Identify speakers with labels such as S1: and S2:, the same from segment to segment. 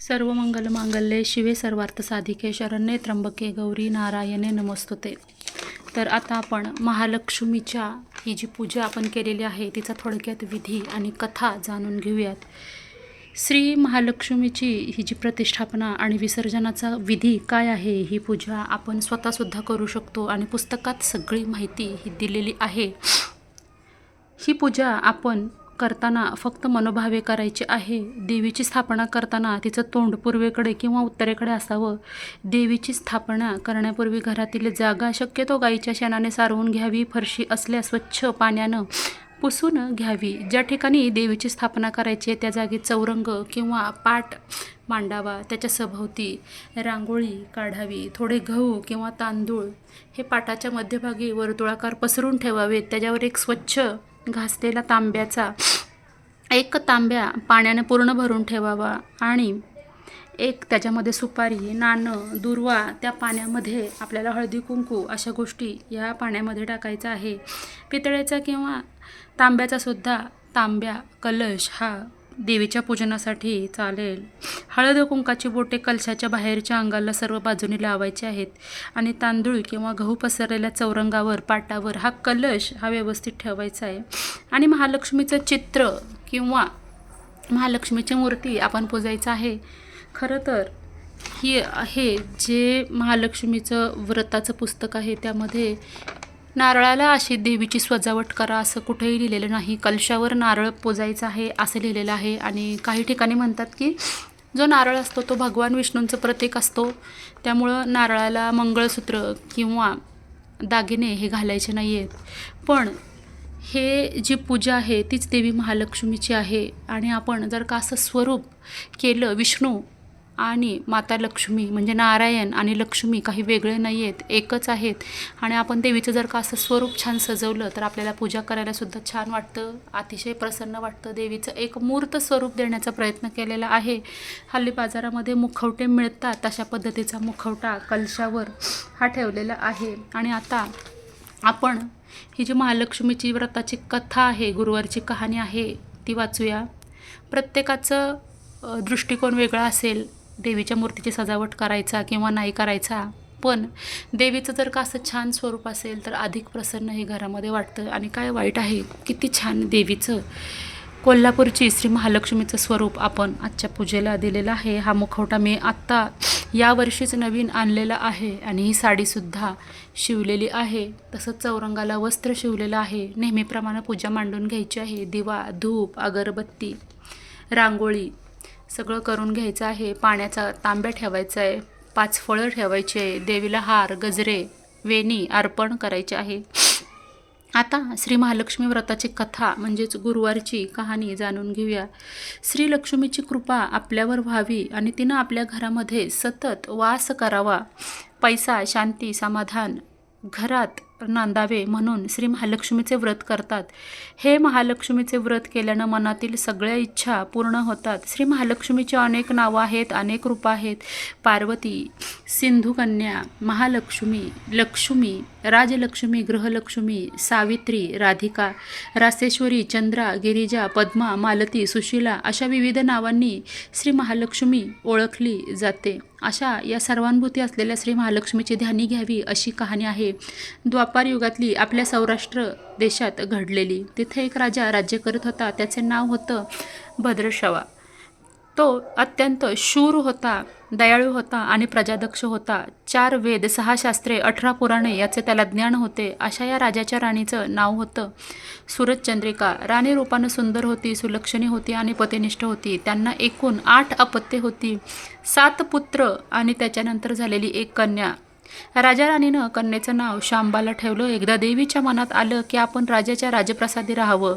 S1: सर्व मंगल मांगल्ये शिवे सर्वार्थ साधिके शरण्ये त्र्यंबके गौरी नारायणे नमस्तुते तर आता आपण महालक्ष्मीच्या ही जी पूजा आपण केलेली आहे तिचा थोडक्यात विधी आणि कथा जाणून घेऊयात. श्री महालक्ष्मीची ही जी प्रतिष्ठापना आणि विसर्जनाचा विधी काय आहे ही पूजा आपण स्वतःसुद्धा करू शकतो आणि पुस्तकात सगळी माहिती ही दिलेली आहे. ही पूजा आपण करताना फक्त मनोभावे करायचे आहे. देवीची स्थापना करताना तिचं तोंड पूर्वेकडे किंवा उत्तरेकडे असावं. देवीची स्थापना करण्यापूर्वी घरातील जागा शक्यतो गाईच्या शेणाने सारवून घ्यावी. फरशी असल्या स्वच्छ पाण्यानं पुसून घ्यावी. ज्या ठिकाणी देवीची स्थापना करायची आहे त्या जागी चौरंग किंवा पाट मांडावा. त्याच्या सभोवती रांगोळी काढावी. थोडे गहू किंवा तांदूळ हे पाटाच्या मध्यभागी वर्तुळाकार पसरून ठेवावेत. त्याच्यावर एक स्वच्छ घासलेला तांब्याचा एक तांब्या पाण्याने पूर्ण भरून ठेवावा आणि एक त्याच्यामध्ये सुपारी नाणं दुर्वा त्या पाण्यामध्ये आपल्याला हळदी कुंकू अशा गोष्टी या पाण्यामध्ये टाकायचा आहे. पितळेचा किंवा तांब्याचासुद्धा तांब्या कलश हा देवीच्या पूजनासाठी चालेल. हळद कुंकाची बोटे कलशाच्या बाहेरच्या अंगाला सर्व बाजूने लावायचे आहेत आणि तांदूळ किंवा गहू पसरलेल्या चौरंगावर पाटावर हा कलश हा व्यवस्थित ठेवायचा आहे. आणि महालक्ष्मीचं चित्र किंवा महालक्ष्मीची मूर्ती आपण पूजायचं आहे. खरं तर ही आहे जे महालक्ष्मीचं व्रताचं पुस्तक आहे त्यामध्ये नारळाला अशी देवीची सजावट करा असं कुठेही लिहिलेलं नाही. कलशावर नारळ पोजायचं आहे असं लिहिलेलं आहे. आणि काही ठिकाणी म्हणतात की जो नारळ असतो तो भगवान विष्णूंचं प्रतीक असतो. त्यामुळं नारळाला मंगळसूत्र किंवा दागिने हे घालायचे नाही आहेत पण हे जी पूजा आहे तीच देवी महालक्ष्मीची आहे. आणि आपण जर का असं स्वरूप केलं विष्णू आणि माता लक्ष्मी म्हणजे नारायण आणि लक्ष्मी काही वेगळे नाही आहेत एकच आहेत. आणि आपण देवीचं जर का असं स्वरूप छान सजवलं तर आपल्याला पूजा करायलासुद्धा छान वाटतं अतिशय प्रसन्न वाटतं. देवीचं एक मूर्त स्वरूप देण्याचा प्रयत्न केलेला आहे. हल्ली बाजारामध्ये मुखवटे मिळतात तशा पद्धतीचा मुखवटा कलशावर हा ठेवलेला आहे. आणि आता आपण ही जी महालक्ष्मीची व्रताची कथा आहे गुरुवारची कहाणी आहे ती वाचूया. प्रत्येकाचं दृष्टिकोन वेगळा असेल देवीच्या मूर्तीची सजावट करायचा किंवा नाही करायचा. पण देवीचं जर का असं छान स्वरूप असेल तर अधिक प्रसन्न हे घरामध्ये वाटतं. आणि काय वाईट आहे किती छान देवीचं कोल्हापूरची श्री महालक्ष्मीचं स्वरूप आपण आजच्या पूजेला दिलेलं आहे. हा मुखवटा मी आत्ता यावर्षीच नवीन आणलेला आहे आणि ही साडीसुद्धा शिवलेली आहे. तसंच चौरंगाला वस्त्र शिवलेलं आहे. नेहमीप्रमाणे पूजा मांडून घ्यायची आहे. दिवा धूप अगरबत्ती रांगोळी सगळं करून घ्यायचं आहे. पाण्याचा तांब्या ठेवायचा आहे. पाच फळं ठेवायची आहे. देवीला हार गजरे वेणी अर्पण करायचे आहे. आता श्री महालक्ष्मी व्रताची कथा म्हणजेच गुरुवारची कहाणी जाणून घेऊया. श्री लक्ष्मीची कृपा आपल्यावर व्हावी आणि तिनं आपल्या घरामध्ये सतत वास करावा. पैसा शांती समाधान घरात नांदावे म्हणून श्री महालक्ष्मीचे व्रत करतात. हे महालक्ष्मीचे व्रत केल्यानं मनातील सगळ्या इच्छा पूर्ण होतात. श्री महालक्ष्मीचे अनेक नावं आहेत अनेक रूपं आहेत. पार्वती सिंधुकन्या महालक्ष्मी लक्ष्मी राजलक्ष्मी गृहलक्ष्मी सावित्री राधिका रासेश्वरी चंद्रा गिरिजा पद्मा मालती सुशीला अशा विविध नावांनी श्री महालक्ष्मी ओळखली जाते. अशा या सर्वानुभूती असलेल्या श्री महालक्ष्मीची ध्यानी घ्यावी अशी कहाणी आहे. द्वापार युगातली आपल्या सौराष्ट्र देशात घडलेली. तिथे एक राजा राज्य करत होता. त्याचे नाव होतं भद्रशवा. तो अत्यंत शूर होता दयाळू होता आणि प्रजादक्ष होता. चार वेद सहा शास्त्रे अठरा पुराणे याचे त्याला ज्ञान होते. अशा या राजाच्या राणीचं नाव होतं सूरजचंद्रिका. राणी रूपानं सुंदर होती सुलक्षणी होती आणि पतिनिष्ठ होती. त्यांना एकूण आठ अपत्ये होती. सात पुत्र आणि त्याच्यानंतर झालेली एक कन्या. राजा राणीनं कन्येचं नाव शांबाला ठेवलं. एकदा देवीच्या मनात आलं की आपण राजाच्या राजप्रसादी राहावं.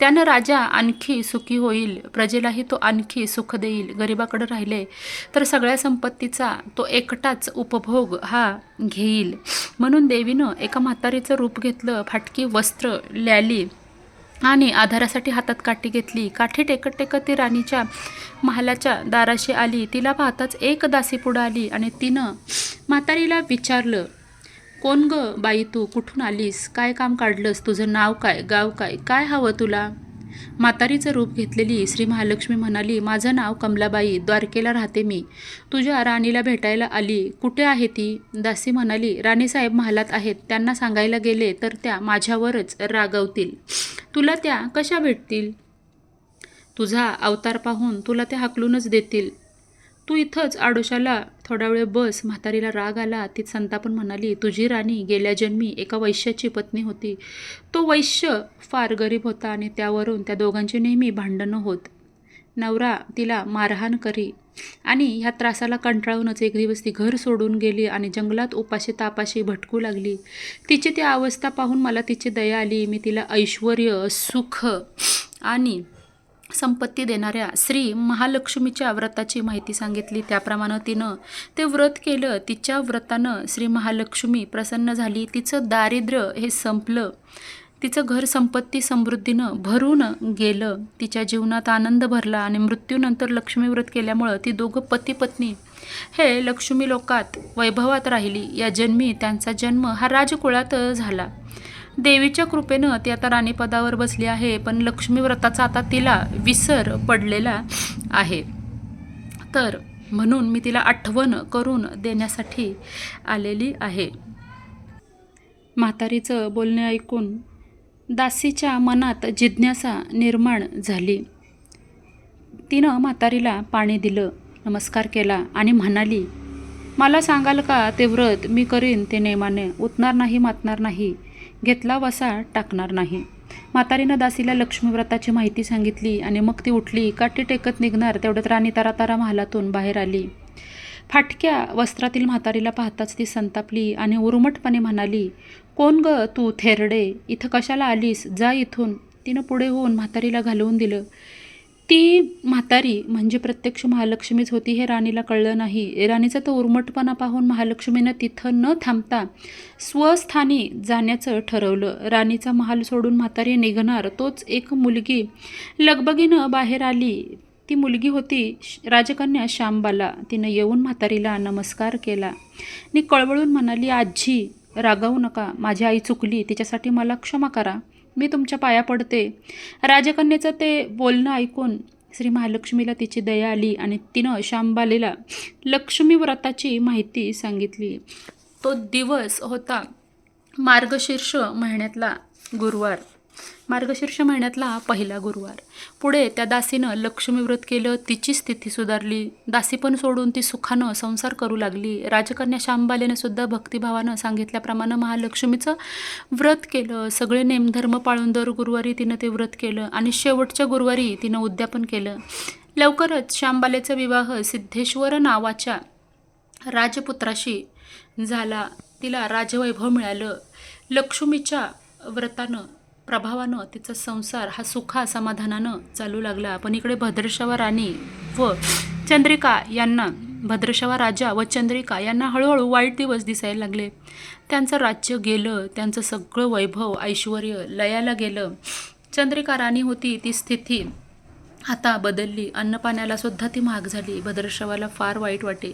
S1: त्यानं राजा आणखी सुखी होईल प्रजेलाही तो आणखी सुख देईल गरिबाकडे राहिले तर सगळ्या संपत्तीचा तो एकटाच उपभोग हा घेईल. म्हणून देवीनं एका म्हातारीचं रूप घेतलं फाटकी वस्त्र ल्याली आणि आधारासाठी हातात काठी घेतली. काठी टेकत टेकत ती राणीच्या महालाच्या दाराशी आली. तिला पाहताच एक दासी पुढं आली आणि तिनं म्हातारीला विचारलं कोण ग बाई तू? कुठून आलीस? काय काम काढलंस? तुझं नाव काय? गाव काय? काय हवं तुला? म्हातारीचं रूप घेतलेली श्री महालक्ष्मी म्हणाली माझं नाव कमलाबाई द्वारकेला राहते मी. तुझ्या राणीला भेटायला आली. कुठे आहे ती? दासी म्हणाली राणीसाहेब महालात आहेत. त्यांना सांगायला गेले तर त्या माझ्यावरच रागवतील. तुला त्या कशा भेटतील? तुझा अवतार पाहून तुला ते हाकलूनच देतील. तू इथंच आडोशाला थोडा वेळ बस. म्हातारीला राग आला. ती संतापून म्हणाली तुझी राणी गेल्या जन्मी एका वैश्याची पत्नी होती. तो वैश्य फार गरीब होता आणि त्यावरून त्या दोघांची नेहमी भांडणं होत. नवरा तिला मारहाण करी आणि ह्या त्रासाला कंटाळूनच एक दिवस ती घर सोडून गेली आणि जंगलात उपाशी तापाशी भटकू लागली. तिची ती अवस्था पाहून मला तिची दया आली. मी तिला ऐश्वर सुख आणि संपत्ती देणाऱ्या श्री महालक्ष्मीच्या व्रताची माहिती सांगितली. त्याप्रमाणे तिनं ते व्रत केलं. तिच्या व्रतानं श्री महालक्ष्मी प्रसन्न झाली. तिचं दारिद्र्य हे संपलं. तिचं घर संपत्ती समृद्धीनं भरून गेलं. तिच्या जीवनात आनंद भरला आणि मृत्यूनंतर लक्ष्मी व्रत केल्यामुळं ती दोघं पती पत्नी हे लक्ष्मी लोकात वैभवात राहिली. या जन्मी त्यांचा जन्म हा राजकुळात झाला. देवीच्या कृपेनं ती आता राणीपदावर बसली आहे पण लक्ष्मी व्रताचा आता तिला विसर पडलेला आहे. तर म्हणून मी तिला आठवण करून देण्यासाठी आलेली आहे. म्हातारीचं बोलणे ऐकून दासीच्या मनात जिज्ञासा निर्माण झाली. तिनं म्हातारीला पाणी दिलं नमस्कार केला आणि म्हणाली मला सांगाल का ते व्रत मी करीन ते नेमाने? उतणार नाही मातणार नाही. घेतला वसा टाकणार नाही. म्हातारीनं दासीला लक्ष्मीव्रताची माहिती सांगितली आणि मग ती उठली काठी टेकत निघणार तेवढ्यात राणी तारातारा महालातून बाहेर आली. फाटक्या वस्त्रातील म्हातारीला पाहताच ती संतापली आणि उरुमटपणे म्हणाली कोण ग तू थेरडे? इथं कशाला आलीस? जा इथून. तिनं पुढे होऊन म्हातारीला घालवून दिलं. ती म्हातारी म्हणजे प्रत्यक्ष महालक्ष्मीच होती हे राणीला कळलं नाही. राणीचा तो उर्मटपणा पाहून महालक्ष्मीनं तिथं न थांबता स्वस्थानी जाण्याचं ठरवलं. राणीचा महाल सोडून म्हातारी निघणार तोच एक मुलगी. लगबगीनं बाहेर आली. ती मुलगी होती श- राजकन्या श्यामबाला. तिनं येऊन म्हातारीला नमस्कार केला. आणि कळवळून म्हणाली आजी रागावू नका. माझी आई चुकली. तिच्यासाठी मला क्षमा करा. मी तुमच्या पाया पडते. राजकन्याचं ते बोलणं ऐकून श्री महालक्ष्मीला तिची दया आली आणि तिनं शांबालेला लक्ष्मी व्रताची माहिती सांगितली. तो दिवस होता मार्गशीर्ष महिन्यातला गुरुवार. मार्गशीर्ष महिन्यातला पहिला गुरुवार. पुढे त्या दासीनं लक्ष्मी व्रत केलं तिची स्थिती सुधारली. दासी पण सोडून ती सुखानं संसार करू लागली. राजकन्या शांबालेने सुद्धा भक्तिभावानं सांगितल्याप्रमाणे महालक्ष्मीचं व्रत केलं. सगळे नेमधर्म पाळून दर गुरुवारी तिनं ते व्रत केलं आणि शेवटच्या गुरुवारी तिनं उद्यापन केलं. लवकरच शांबालेचा विवाह सिद्धेश्वर नावाच्या राजपुत्राशी झाला. तिला राजवैभव मिळालं. लक्ष्मीच्या व्रतानं प्रभावानं तिचा संसार हा सुखा समाधानानं चालू लागला. पण इकडे भद्रशवा राणी व चंद्रिका यांना भद्रशवा राजा व चंद्रिका यांना हळूहळू वाईट दिवस दिसायला लागले. त्यांचं राज्य गेलं त्यांचं सगळं वैभव ऐश्वर लयाला गेलं. चंद्रिका राणी होती ती स्थिती आता बदलली. अन्नपाण्याला सुद्धा ती महाग झाली. भद्रशवाला फार वाईट वाटे.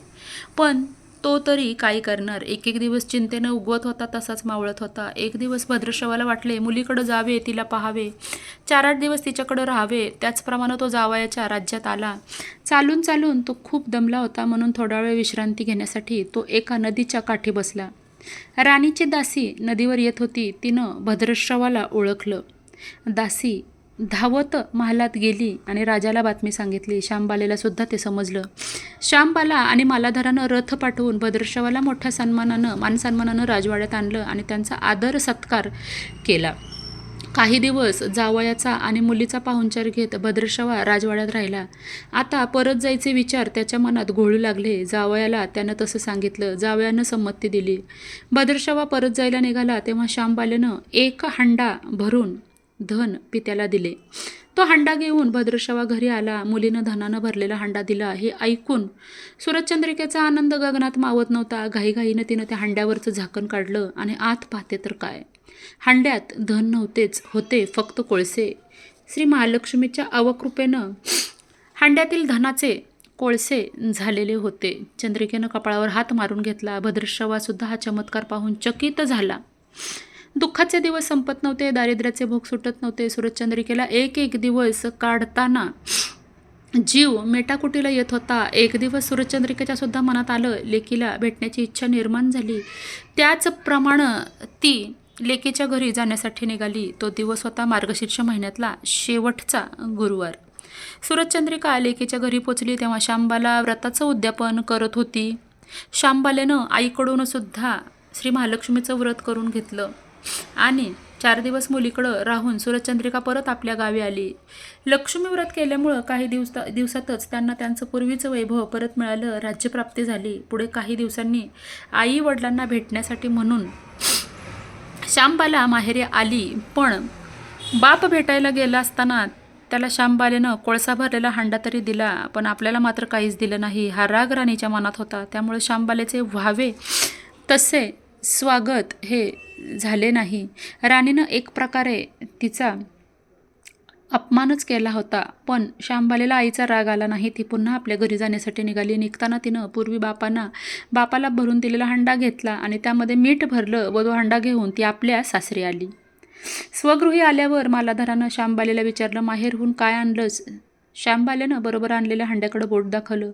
S1: पण तो तरी काय करणार? एक एक दिवस चिंतेनं उगवत होता तसाच मावळत होता. एक दिवस भद्रश्रवाला वाटले मुलीकडं जावे तिला पाहावे. चार आठ दिवस तिच्याकडं राहावे. त्याचप्रमाणे तो जावयाच्या राज्यात आला. चालून चालून तो खूप दमला होता. म्हणून थोडा वेळ विश्रांती घेण्यासाठी तो एका नदीच्या काठी बसला. राणीची दासी नदीवर येत होती. तिनं भद्रश्रवाला ओळखलं. दासी धावत महालात गेली आणि राजाला बातमी सांगितली. श्यामबालेला सुद्धा ते समजलं. श्यामबाला आणि मालाधारानं रथ पाठवून भद्रशवाला मोठ्या सन्मानानं मानसन्मानानं राजवाड्यात आणलं आणि त्यांचा आदर सत्कार केला. काही दिवस जावयाचा आणि मुलीचा पाहुणचार घेत भद्रशवा राजवाड्यात राहिला. आता परत जायचे विचार त्याच्या मनात घोळू लागले. जावयाला त्यानं तसं सांगितलं. जावयानं संमती दिली. भद्रशवा परत जायला निघाला तेव्हा श्यामबालेनं एक हंडा भरून धन पित्याला दिले. तो हांडा घेऊन भद्रशवा घरी आला. मुलीनं धनानं भरलेला हांडा दिला. हे ऐकून सूरजचंद्रिकेचा आनंद गगनात मावत नव्हता. घाईघाईनं तिनं त्या हांड्यावरचं झाकण काढलं. आणि आत पाहते तर काय? हांड्यात धन नव्हतेच होते फक्त कोळसे. श्री महालक्ष्मीच्या अवकृपेनं हांड्यातील धनाचे कोळसे झालेले होते. चंद्रिकेनं कपाळावर हात मारून घेतला. भद्रश्रवासुद्धा हा चमत्कार पाहून चकित झाला. दुःखाचे दिवस संपत नव्हते दारिद्र्याचे भोग सुटत नव्हते. सूरजचंद्रिकेला एक एक दिवस काढताना जीव मेटाकुटीला येत होता. एक दिवस सूरजचंद्रिकेच्या सुद्धा मनात आलं लेकीला भेटण्याची इच्छा निर्माण झाली. त्याचप्रमाणे ती लेकीच्या घरी जाण्यासाठी निघाली. तो दिवस होता मार्गशीर्ष महिन्यातला शेवटचा गुरुवार. सूरजचंद्रिका लेकीच्या घरी पोचली तेव्हा शांबाला व्रताचं उद्यापन करत होती. शांबालेनं आईकडून सुद्धा श्री महालक्ष्मीचं व्रत करून घेतलं. आणि चार दिवस मुलीकडं राहून सूरजचंद्रिका परत आपल्या गावी आली. लक्ष्मी व्रत केल्यामुळं काही दिवस दिवसातच त्यांना त्यांचं पूर्वीचं वैभव परत मिळालं राज्यप्राप्ती झाली. पुढे काही दिवसांनी आई वडिलांना भेटण्यासाठी म्हणून श्यामबाला माहेरी आली. पण बाप भेटायला गेला असताना त्याला श्यामबालेनं कोळसा भरलेला हांडा तरी दिला पण आपल्याला मात्र काहीच दिलं नाही. हा राग राणीच्या मनात होता. त्यामुळे श्यामबालेचे व्हावे तसे स्वागत हे झाले नाही. राणीनं एक प्रकारे तिचा अपमानच केला होता. पण शांबालेला आईचा राग आला नाही. ती पुन्हा आपल्या घरी जाण्यासाठी निघाली. निघताना तिनं पूर्वी बापांना बापाला भरून दिलेला हंडा घेतला आणि त्यामध्ये मीठ भरलं व तो हंडा घेऊन ती आपल्या सासरी आली. स्वगृही आल्यावर मालाधारानं श्यामबालेला विचारलं माहेरहून काय आणलंस? श्यामबालेनं बरोबर आणलेल्या हंड्याकडं बोट दाखवलं.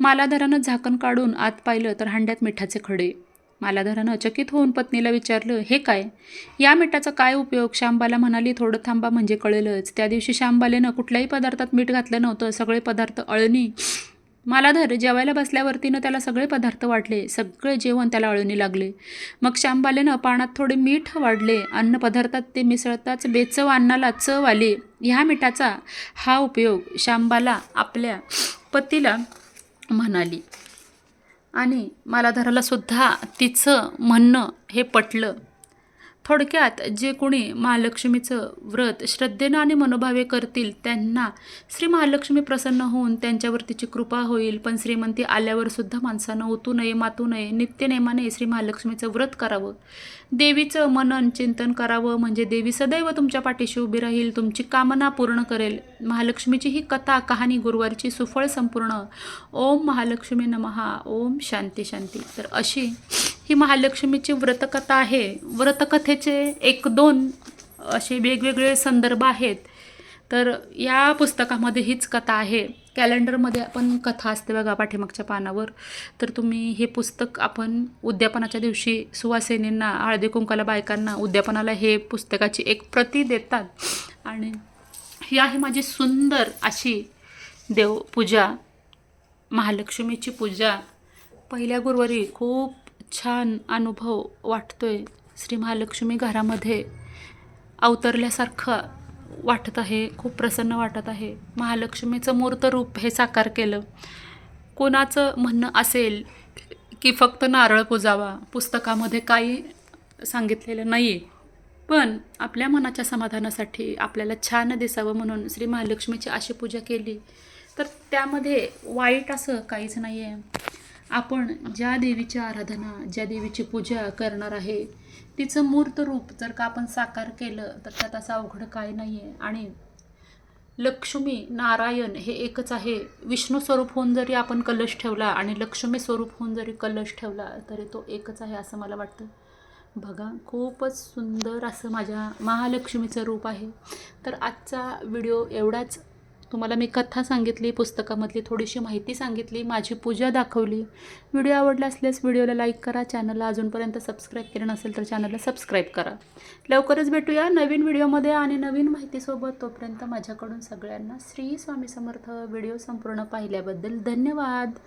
S1: मालाधारानं झाकण काढून आत पाहिलं तर हंड्यात मिठाचे खडे. मालाधरानं अचकित होऊन पत्नीला विचारलं हे काय? या मिठाचा काय उपयोग? श्यामबाला म्हणाली थोडं थांबा म्हणजे कळेलच. त्या दिवशी श्यामबालेनं कुठल्याही पदार्थात मीठ घातलं नव्हतं. सगळे पदार्थ अळणी. मालाधर जेवायला बसल्यावरतीनं त्याला सगळे पदार्थ वाढले सगळे जेवण त्याला अळणी लागले. मग श्यामबालेनं पाण्यात थोडे मीठ वाढले. अन्न पदार्थात ते मिसळताच बेचव अन्नाला चव आली. ह्या मिठाचा हा उपयोग. श्यामबाला आपल्या पतीला म्हणाली. आणि मला सुद्धा तिचं म्हणणं हे पटलं. थोडक्यात जे कोणी महालक्ष्मीचं व्रत श्रद्धेनं आणि मनोभावे करतील त्यांना श्री महालक्ष्मी प्रसन्न होऊन त्यांच्यावर तिची कृपा होईल. पण श्रीमंती आल्यावर सुद्धा माणसानं ओतू नये मातू नये नित्यनेमाने श्री महालक्ष्मीचं व्रत करावं. देवीचं मनन चिंतन करावं. म्हणजे देवी सदैव तुमच्या पाठीशी उभी राहील तुमची कामना पूर्ण करेल. महालक्ष्मीची ही कथा कहाणी गुरुवारची सुफळ संपूर्ण. ओम महालक्ष्मी नमहा ओम शांती शांती. तर अशी ही महालक्ष्मीची व्रतकथा आहे. व्रतकथेचे एक दोन असे वेगवेगळे संदर्भ आहेत. तर या पुस्तकामध्ये हीच कथा आहे. कॅलेंडरमध्ये आपण कथा असते बघा पाठीमागच्या पानावर. तर तुम्ही हे पुस्तक आपण उद्यापनाच्या दिवशी सुवासिनींना हळदी कुंकाला बायकांना उद्यापनाला हे पुस्तकाची एक प्रती देतात. आणि ही आहे माझी सुंदर अशी देवपूजा महालक्ष्मीची पूजा पहिल्या गुरुवारी खूप छान अनुभव वाटतोय. श्री महालक्ष्मी घरामध्ये अवतरल्यासारखं वाटत आहे खूप प्रसन्न वाटत आहे. महालक्ष्मीचं मूर्त रूप हे साकार केलं. कोणाचं म्हणणं असेल की फक्त नारळ पुजावा पुस्तकामध्ये काही सांगितलेलं नाही आहे पण आपल्या मनाच्या समाधानासाठी आपल्याला छान दिसावं म्हणून श्री महालक्ष्मीची अशी पूजा केली. तर त्यामध्ये वाईट असं काहीच नाही आहे आपण ज्या देवीची आराधना ज्या देवीची पूजा करणार आहे तिचं मूर्त रूप जर का आपण साकार केलं तर त्यात असं अवघड काय नाही आहे आणि लक्ष्मी नारायण हे एकच आहे. विष्णू स्वरूप होऊन जरी आपण कलश ठेवला आणि लक्ष्मी स्वरूप होऊन जरी कलश ठेवला तरी तो एकच आहे असं मला वाटतं. बघा खूपच सुंदर असं माझ्या महालक्ष्मीचं रूप आहे. तर आजचा व्हिडिओ एवढाच. तुम्हाला मी कथा सांगितली पुस्तकामधली थोडीशी माहिती सांगितली माझी पूजा दाखवली. व्हिडिओ आवडला असल्यास व्हिडिओला लाईक करा चॅनलला अजूनपर्यंत सबस्क्राईब केलं नसेल तर चॅनलला सबस्क्राईब करा. लवकरच भेटूया नवीन व्हिडिओमध्ये आणि नवीन माहितीसोबत. तोपर्यंत माझ्याकडून सगळ्यांना श्री स्वामी समर्थ व्हिडिओ संपूर्ण पाहिल्याबद्दल धन्यवाद.